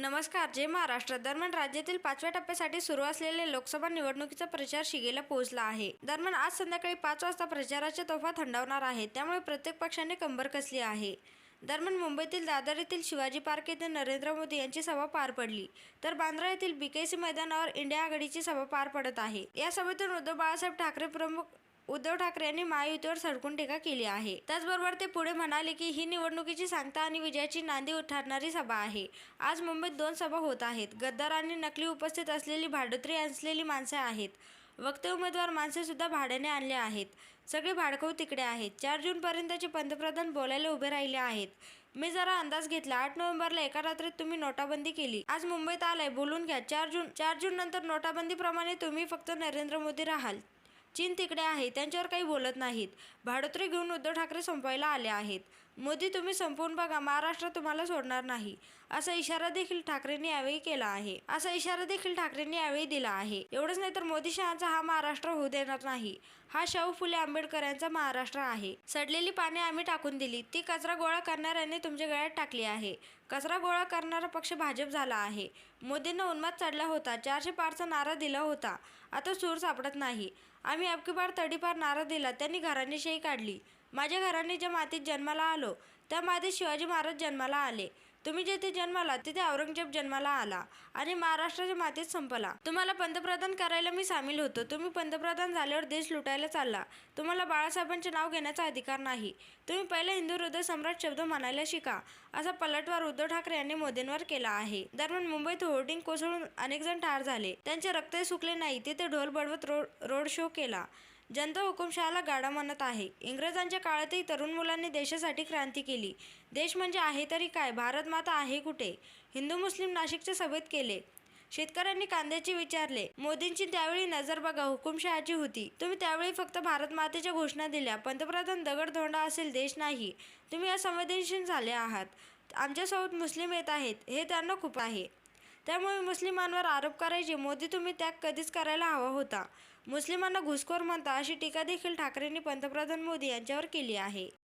नमस्कार जय महाराष्ट्र दरम्यान राज्यातील पाचव्या टप्प्यासाठी सुरू असलेल्या लोकसभा निवडणुकीचा प्रचार शिगेला पोहोचला आहे. दरम्यान आज संध्याकाळी पाच वाजता प्रचाराच्या तोफा थंडावणार आहे त्यामुळे प्रत्येक पक्षाने कंबर कसली आहे. दरम्यान मुंबईतील दादर येथील शिवाजी पार्क येथे नरेंद्र मोदी यांची सभा पार पडली. तर बांद्रा येथील बीकेसी मैदानावर इंडिया आघाडीची सभा पार पडत आहे. या सभेतून उद्धव बाळासाहेब ठाकरे प्रमुख उद्धव ठाकरे यांनी महायुतीवर सडकून टीका केली आहे. त्याचबरोबर ते पुढे म्हणाले की ही निवडणुकीची सांगता आणि विजयाची नांदी उठारणारी सभा आहे. आज मुंबईत दोन सभा होत आहेत. गद्दार आणि नकली उपस्थित असलेली भाडोत्री असलेली माणसे आहेत. वक्ते उमेदवार माणसेसुद्धा भाड्याने आणले आहेत. सगळे भाडकऊ तिकडे आहेत. चार जूनपर्यंतचे पंतप्रधान बोलायला उभे राहिले आहेत. मी जरा अंदाज घेतला. आठ नोव्हेंबरला एका रात्रीत तुम्ही नोटाबंदी केली. आज मुंबईत आलाय. बोलून घ्या. चार जून चार जून नंतर नोटाबंदीप्रमाणे तुम्ही फक्त नरेंद्र मोदी राहाल. चीन तिकडे आहे त्यांच्यावर काही बोलत नाहीत. भाडोत्री घेऊन उद्धव ठाकरे संपवायला आले आहेत. मोदी तुम्ही संपवून बघा महाराष्ट्र तुम्हाला सोडणार नाही. असा इशारा देखील ठाकरेंनी यावेळी केला आहे. असा इशारा देखील ठाकरेंनी यावेळी दिला आहे. एवढंच नाही तर मोदी शहाचा हा महाराष्ट्र होऊ देणार नाही. हा शाहू फुले आंबेडकर यांचा महाराष्ट्र आहे. सडलेली पाने आम्ही टाकून दिली. ती कचरा गोळा करणाऱ्याने तुमच्या गळ्यात टाकली आहे. कचरा गोळा करणारा पक्ष भाजप झाला आहे. मोदींना उन्माद चढला होता. चारशे पारचा नारा दिला होता. आता सूर सापडत नाही. आम्ही अबकीपार तडीपार नारा दिला. त्यांनी घराणेशाही काढली. माझ्या घराने ज्या मातीत जन्माला आलो त्यामध्ये शिवाजी महाराज जन्माला आले. तुम्ही जेथे जन्माला तिथे औरंगजेब जन्माला आला आणि महाराष्ट्राच्या मातीत संपला. तुम्हाला पंतप्रधान करायला मी सामील होतो. तुम्ही पंतप्रधान झाल्यावर देश लुटायला चालला. तुम्हाला बाळासाहेबांचे नाव घेण्याचा अधिकार नाही. तुम्ही पहिले हिंदू हृदय सम्राट शब्द म्हणायला शिका असा पलटवार उद्धव ठाकरे यांनी मोदींवर केला आहे. दरम्यान मुंबईत होर्डिंग कोसळून अनेक जण ठार झाले. त्यांचे रक्तही सुकले नाही. तिथे ढोल बडवत रोड रोड शो केला. जनता हुकुमशहाला गाडा म्हणत आहे. इंग्रजांच्या काळातही तरुण मुलांनी देशासाठी क्रांती केली. देश म्हणजे आहे तरी काय? भारत माता आहे कुठे? हिंदू मुस्लिम नाशिकच्या सभेत केले. शेतकऱ्यांनी कांद्याचे विचारले. मोदींची त्यावेळी नजर बघा हुकुमशहाची होती. तुम्ही त्यावेळी फक्त भारत मातेच्या घोषणा दिल्या. पंतप्रधान दगडधोंडा असेल देश नाही. तुम्ही असंवेदनशील झाले आहात. आमच्यासोबत मुस्लिम येत आहेत. हे त्यांना खूप आहे. त्यामुळे मुस्लिमांवर आरोप करायचे. मोदी तुम्ही त्याग कधीच करायला हवा होता. मुस्लिमांना घुसखोर म्हणता अशी टीका देखील ठाकरेंनी पंतप्रधान मोदी यांच्यावर केली आहे.